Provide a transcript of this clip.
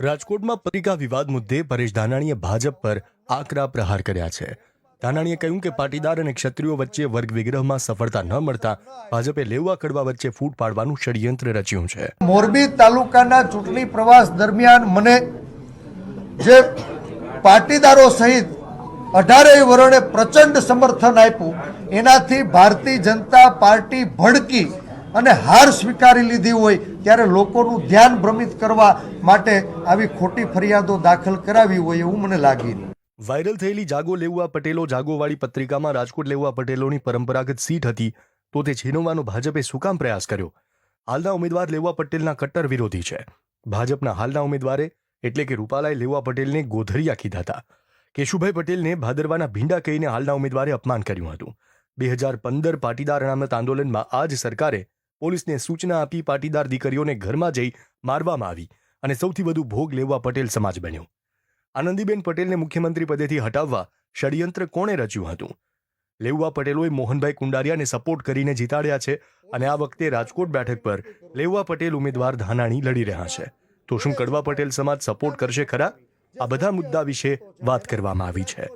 રાજકોટમાં પત્રિકા વિવાદ મુદ્દે પરેશ ધાનાણીએ ભાજપ પર આકરા પ્રહાર કર્યા છે. ધાનાણીએ કહ્યું કે પાટીદાર અને ક્ષત્રિયો વચ્ચે વર્ગ વિગ્રહમાં સફળતા ન મળતા ભાજપે લેવા કડવા વચ્ચે ફૂટ પાડવાનું ષડયંત્ર રચ્યું છે. મોરબી તાલુકાના ચૂંટણી પ્રવાસ દરમિયાન મને જે પાટીદારો સહિત અઢારેય વરણે પ્રચંડ સમર્થન આપ્યું, એનાથી ભારતીય જનતા પાર્ટી ભડકી અને હાર સ્વીકારી લીધી હોય ત્યારે લોકોનું ધ્યાન ભ્રમિત કરવા માટે આવી ખોટી ફરિયાદો દાખલ કરાવી હોય એવું મને લાગી વાયરલ થયેલી જાગો લેવા પટેલો જાગોવાળી પત્રિકામાં રાજકોટ લેવા પટેલોની પરંપરાગત સીટ હતી, તો તે છીનવવાનો ભાજપે શું કામ પ્રયાસ કર્યો? હાલના ઉમેદવાર લેવા પટેલના કટ્ટર વિરોધી છે. ભાજપના હાલના ઉમેદવારે એટલે કે રૂપાલાએ લેવા પટેલને ગોધરિયા કીધા હતા. કેશુભાઈ પટેલને ભાદરવાના ભીંડા કહીને હાલના ઉમેદવારે અપમાન કર્યું હતું. બે હજાર પંદર પાટીદાર અનામત આંદોલનમાં આ જ સરકારે પોલીસને સૂચના આપી પાટીદાર દીકરીઓને ઘરમાં જઈ મારવામાં આવી અને સૌથી વધુ ભોગ લેવા પટેલ સમાજ બન્યો. આનંદીબેન પટેલને મુખ્યમંત્રી પદેથી હટાવવા ષડયંત્ર કોણે રચ્યું હતું? લેઉવા પટેલોએ મોહનભાઈ કુંડારિયાને સપોર્ટ કરીને જીતાડ્યા છે અને આ વખતે રાજકોટ બેઠક પર લેઉવા પટેલ ઉમેદવાર ધાનાણી લડી રહ્યા છે. તો શું કડવા પટેલ સમાજ સપોર્ટ કરશે ખરા? આ બધા મુદ્દા વિશે વાત કરવામાં આવી છે.